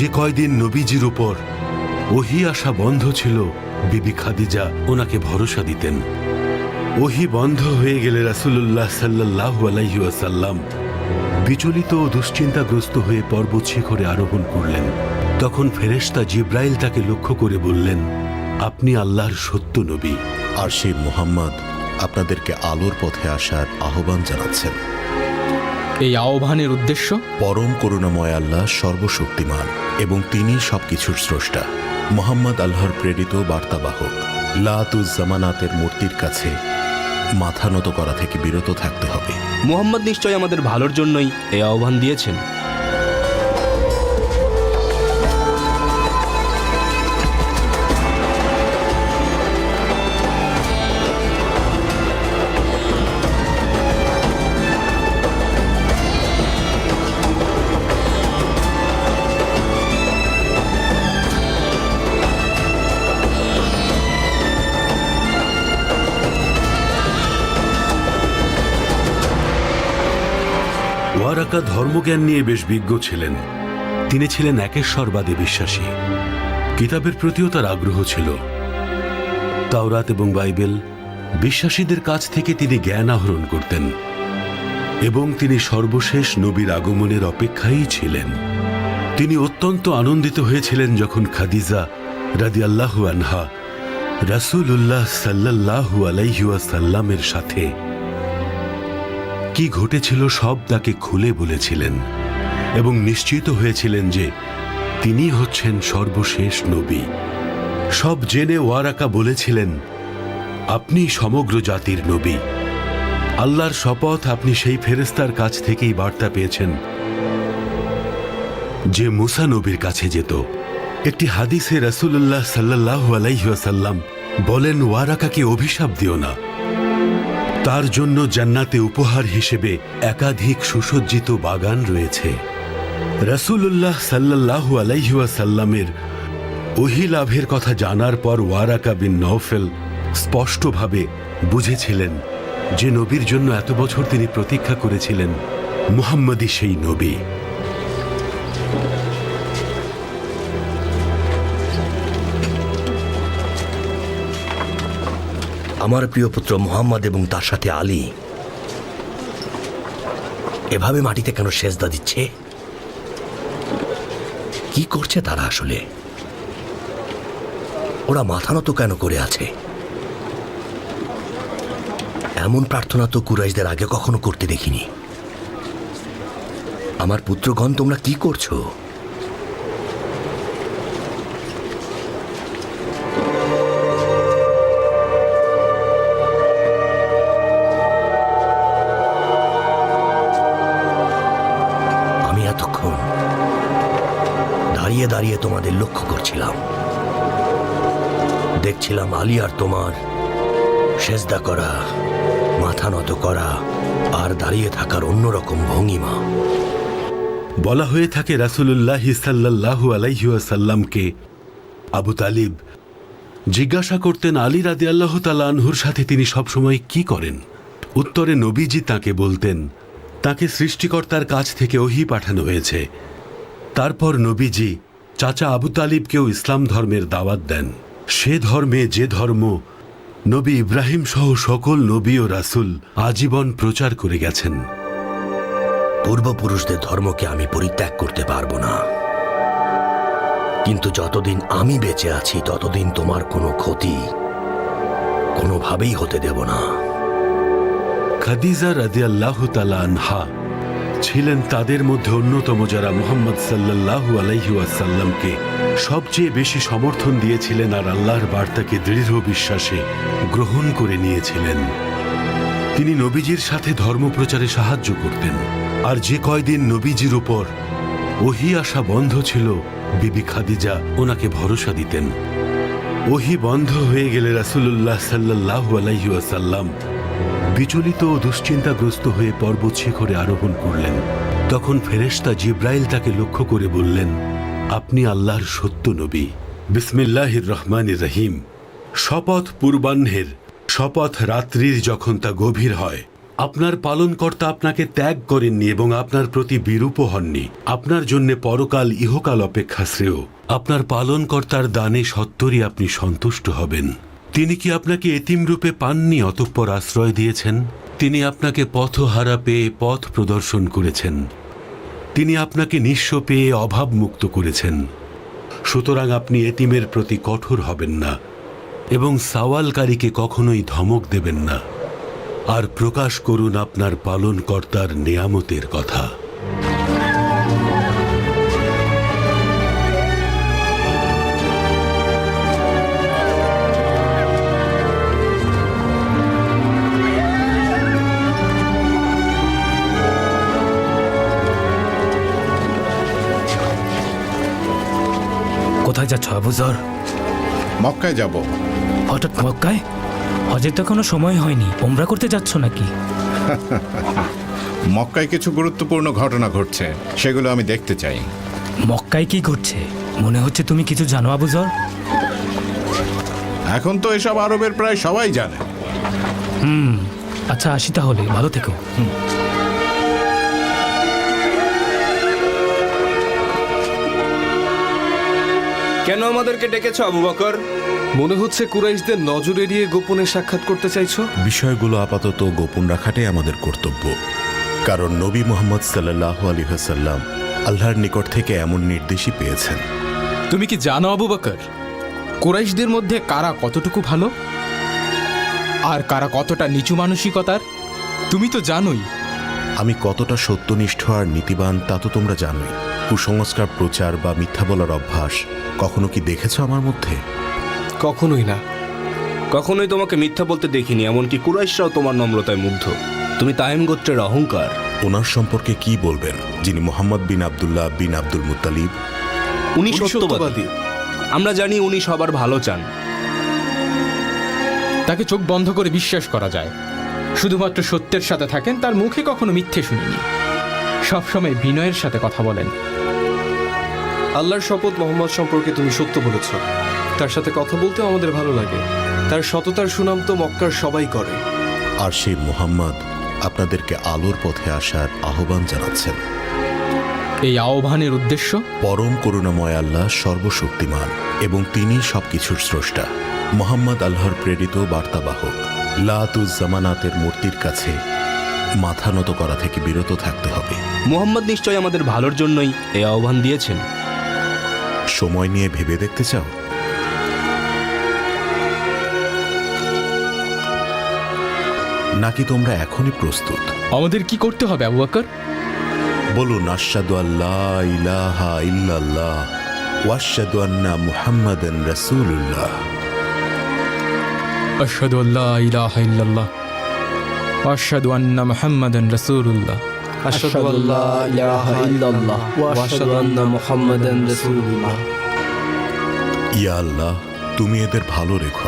যে কয়দিন নবীজির উপর ওহি আসা বন্ধ ছিল, বিবি খাদিজা ওনাকে ভরসা দিতেন। ওহি বন্ধ হয়ে গেলে রাসুল্লাহ সাল্লাহ আলাইসাল্লাম বিচলিত ও দুশ্চিন্তাগ্রস্ত হয়ে পর্বত শিখরে আরোহণ করলেন। তখন ফেরেশতা জিব্রাইল তাকে লক্ষ্য করে বললেন, আপনি আল্লাহর সত্য নবী। আর সেই মোহাম্মদ আপনাদেরকে আলোর পথে আসার আহ্বান জানাচ্ছেন। এই আহ্বানের উদ্দেশ্য? পরম করুণাময় আল্লাহ সর্বশক্তিমান এবং তিনি সবকিছুর স্রষ্টা। মোহাম্মদ আল্লাহর প্রেরিত বার্তাবাহক লাতুজ্জামানাতের মূর্তির কাছে মাথা নত করা থেকে বিরত থাকতে হবে। মোহাম্মদ নিশ্চয় আমাদের ভালোর জন্যই এই আহ্বান দিয়েছেন। ওয়ারাকা ধর্মজ্ঞান নিয়ে বেশ বিজ্ঞ ছিলেন। তিনি ছিলেন একেশ্বরবাদী বিশ্বাসী। কিতাবের প্রতিও তার আগ্রহ ছিল। তাওরাত এবং বাইবেল বিশ্বাসীদের কাছ থেকে তিনি জ্ঞান আহরণ করতেন এবং তিনি সর্বশেষ নবীর আগমনের অপেক্ষায় ছিলেন। তিনি অত্যন্ত আনন্দিত হয়েছিলেন যখন খাদিজা রাদি আল্লাহু আনহা রাসুল উল্লাহ সাল্লাহু আলাইহুয়াসাল্লামের সাথে কি ঘটেছিল সব তাকে খুলে বলেছিলেন এবং নিশ্চিত হয়েছিলেন যে তিনি হচ্ছেন সর্বশেষ নবী। সব জেনে ওয়ারাকা বলেছিলেন, আপনি সমগ্র জাতির নবী। আল্লাহর শপথ আপনি সেই ফেরেস্তার কাছ থেকেই বার্তা পেয়েছেন যে মুসা নবীর কাছে যেত। একটি হাদিসে রাসূলুল্লাহ সাল্লাহ আলাইসাল্লাম বলেন ওয়ারাকাকে অভিশাপ দিও না। তার জন্য জান্নাতে উপহার হিসেবে একাধিক সুসজ্জিত বাগান রয়েছে। রাসূলুল্লাহ সাল্লাল্লাহু আলাইহুয়াসাল্লামের ওহি লাভের কথা জানার পর ওয়ারাকা বিন নওফেল স্পষ্টভাবে বুঝেছিলেন যে নবীর জন্য এত বছর তিনি প্রতীক্ষা করেছিলেন মুহাম্মদই সেই নবী। আমার প্রিয় পুত্র মোহাম্মদ এবং তার সাথে আলী এভাবে মাটিতে কেন সেজদা দিচ্ছে? কি করছে তারা আসলে? ওরা মাথা নত কেন করে আছে? এমন প্রার্থনা তো কুরাইশদের আগে কখনো করতে দেখিনি। আমার পুত্রগণ, তোমরা কি করছ? দাঁড়িয়ে তোমাদের লক্ষ্য করছিলাম। দেখছিলাম আলী আর তোমার সেজদা করা, মাথা নত করা আর দাঁড়িয়ে থাকার অন্যরকম ভঙ্গিমা। বলা হয়ে থাকে রাসূলুল্লাহ সাল্লাল্লাহু আলাইহুয়াসাল্লামকে আবু তালিব জিজ্ঞাসা করতেন আলী রাদি আল্লাহ আনহুর সাথে তিনি সবসময় কি করেন? উত্তরে নবীজি তাকে বলতেন, তাকে সৃষ্টিকর্তার কাছ থেকে ওহি পাঠানো হয়েছে। তারপর নবীজি চাচা আবু তালিবকেও ইসলাম ধর্মের দাওয়াত দেন। সে ধর্মে যে ধর্ম নবী ইব্রাহিম সহ সকল নবী ও রাসূল আজীবন প্রচার করে গেছেন। পূর্বপুরুষদের ধর্মকে আমি পরিত্যাগ করতে পারব না। কিন্তু যতদিন আমি বেঁচে আছি ততদিন তোমার কোনো ক্ষতি কোনোভাবেই হতে দেব না। খাদিজা রাদিয়াল্লাহ তালা আনহা ছিলেন তাদের মধ্যে অন্যতম যারা মোহাম্মদ সাল্লাল্লাহু আলাইহি ওয়াসাল্লামকে সবচেয়ে বেশি সমর্থন দিয়েছিলেন আর আল্লাহর বার্তাকে দৃঢ় বিশ্বাসে গ্রহণ করে নিয়েছিলেন। তিনি নবীজির সাথে ধর্মপ্রচারে সাহায্য করতেন। আর যে কয়দিন নবীজির উপর ওহি আসা বন্ধ ছিল, বিবি খাদিজা ওনাকে ভরসা দিতেন। ওহি বন্ধ হয়ে গেলে রাসূলুল্লাহ সাল্লাল্লাহু আলাইহি ওয়াসাল্লাম বিচলিত ও দুশ্চিন্তাগ্রস্ত হয়ে পর্বত শিখরে আরোহণ করলেন। তখন ফেরেশতা জিব্রাইল তাকে লক্ষ্য করে বললেন, আপনি আল্লাহর সত্য নবী। বিসমিল্লাহির রহমানির রহিম। শপথ পূর্বাহ্নের, শপথ রাত্রির যখন তা গভীর হয়, আপনার পালনকর্তা আপনাকে ত্যাগ করেননি এবং আপনার প্রতি বিরূপ হননি। আপনার জন্য পরকাল ইহকাল অপেক্ষা শ্রেয়। আপনার পালনকর্তার দানে সত্তরই আপনি সন্তুষ্ট হবেন। তিনি কি আপনাকে এতিম রূপে পাননি অতঃপর আশ্রয় দিয়েছেন? তিনি আপনাকে পথহারা পেয়ে পথ প্রদর্শন করেছেন। তিনি আপনাকে নিঃস্ব পেয়ে অভাবমুক্ত করেছেন। সুতরাং আপনি এতিমের প্রতি কঠোর হবেন না এবং সাওয়ালকারীকে কখনোই ধমক দেবেন না। আর প্রকাশ করুন আপনার পালনকর্তার নেয়ামতের কথা। কোথায় যাচ্ছ আবুজর মক্কায় যাব। হঠাৎ মক্কায়? হজের তো কোনো সময় হয়নি। ওমরা করতে যাচ্ছ নাকি? মক্কায় কিছু গুরুত্বপূর্ণ ঘটনা ঘটছে সেগুলো আমি দেখতে চাই। মক্কায় কি ঘটছে? মনে হচ্ছে তুমি কিছু জানো আবু আবুজর এখন তো এসব আরবের প্রায় সবাই জানে। হুম আচ্ছা আসি তাহলে। ভালো থেকো। কেন আমাদেরকে ডেকেছো আবু বকর? মনে হচ্ছে কুরাইশদের নজর এড়িয়ে গোপনে সাক্ষাৎ করতে চাইছো? বিষয়গুলো আপাতত গোপন রাখাটাই আমাদের কর্তব্য। কারণ নবী মোহাম্মদ সাল্লাহ আলী হাসাল্লাম আল্লাহর নিকট থেকে এমন নির্দেশই পেয়েছেন। তুমি কি জানো আবু বকর কুরাইশদের মধ্যে কারা কতটুকু ভালো? আর কারা কতটা নিচু মানসিকতার? তুমি তো জানোই। আমি কতটা সত্যনিষ্ঠ আর নীতিবান তা তো তোমরা জানোই। কুসংস্কার প্রচার বা মিথ্যা বলার অভ্যাস কখনো কি দেখেছ আমার মধ্যে? কখনোই না। কখনোই তোমাকে মিথ্যা বলতে দেখিনি এমনকি কুরাইশরাও তোমার নম্রতায় মুগ্ধ। তুমি তাইম গোত্রের অহংকার। ওনার সম্পর্কে কি বলবেন যিনি মোহাম্মদ বিন আবদুল্লাহ বিন আব্দুল মুতালিব উনি সত্যবাদী। আমরা জানি উনি সবার ভালো চান। তাকে চোখ বন্ধ করে বিশ্বাস করা যায়। শুধুমাত্র সত্যের সাথে থাকেন তার মুখে কখনো মিথ্যে শুনিনি। সবসময় বিনয়ের সাথে কথা বলেন। আল্লাহর শপথ মোহাম্মদ সম্পর্কে তুমি সত্য বলেছ। তার সাথে কথা বলতেও আমাদের ভালো লাগে। তার সততার সুনাম তো মক্কার সবাই করে। আর সেই মোহাম্মদ আপনাদেরকে আলোর পথে আসার আহ্বান জানাচ্ছেন। এই আহ্বানের উদ্দেশ্য? পরম করুণাময় আল্লাহ সর্বশক্তিমান এবং তিনি সবকিছুর স্রষ্টা। মোহাম্মদ আল্লাহর প্রেরিত বার্তাবাহক। লাতুজ্জামানাতের মূর্তির কাছে মাথা নত করা থেকে বিরত থাকতে হবে। মোহাম্মদ নিশ্চয়ই আমাদের ভালোর জন্যই এই আহ্বান দিয়েছেন। সময় নিয়ে ভেবে দেখতে চাও? নাকি তোমরা এখনই প্রস্তুত? আমাদের কি করতে হবে আবু বকর? বলুন আশাদু আল্লাহ ইলাহা ইল্লাল্লাহ ওয়াশাদু আন্না মুহাম্মাদান রাসূলুল্লাহ। আশহাদু আল্লাহ ইলাহা ইল্লাল্লাহ আন্না মুহাম্মাদান রাসূলুল্লাহ। আশহাদু إله إلا الله وأشهد أن محمدا رسول الله يا الله তুমি এদের ভালো রেখো